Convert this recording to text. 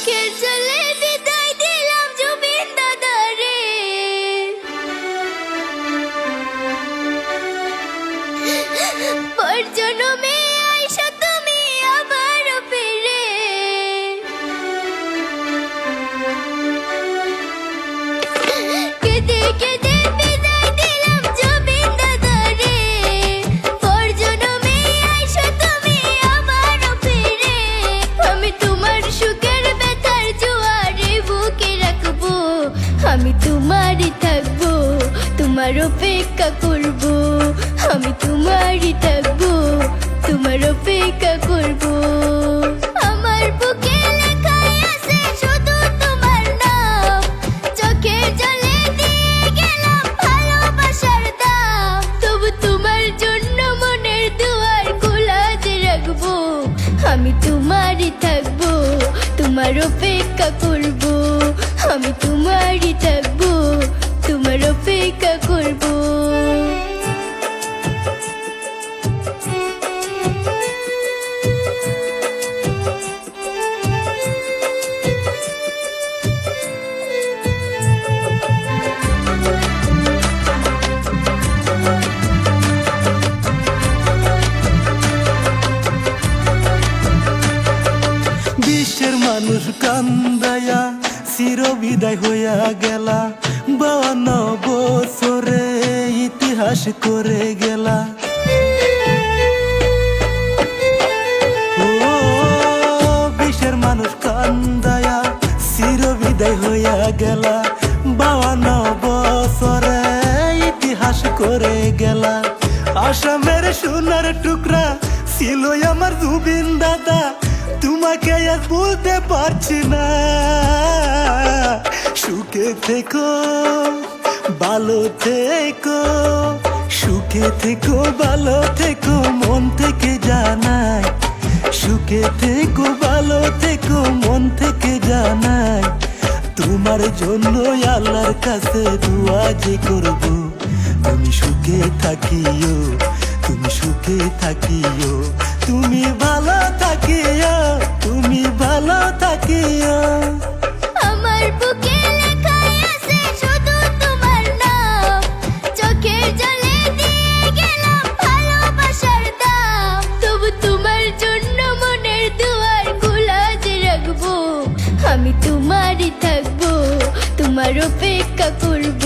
চোখের জলে তোমার অপেক্ষা করব, আমি তোমারই থাকব তোমার অপেক্ষা করব। আমার বুকে লেখাই আছে শুধু তোমার তবু তোমার জন্য মনের দুয়ার খোলা রাখব, আমি তোমারই থাকব তোমার অপেক্ষা করব, আমি তোমারই থাকব। বিশ্বের মানুষ কান্দায়া চির বিদায় হইয়া গেলা। বাউন্ন বছরে ইতিহাস করে গেলা। ও মানুষ কান্দায়া হইয়া গেলা। বছরে ইতিহাস করে গেলা। আসামের সোনার টুকরা ছিল আমার জুবিন দাদা। তোমাকে আজ বলতে পারছি না। থেকো, ভালো থেকো, সুখে থেকো, ভালো থেকো, মন থেকে জানাই। সুখে থেকো, ভালো থেকো, মন থেকে জানাই। তোমার জন্য আল্লাহর কাছে দোয়া যে করব। তুমি সুখে থাকিও, তুমি সুখে থাকিও, তুমি ভালো থাকিও। তোমারই থাকব তোমার অপেক্ষা করব।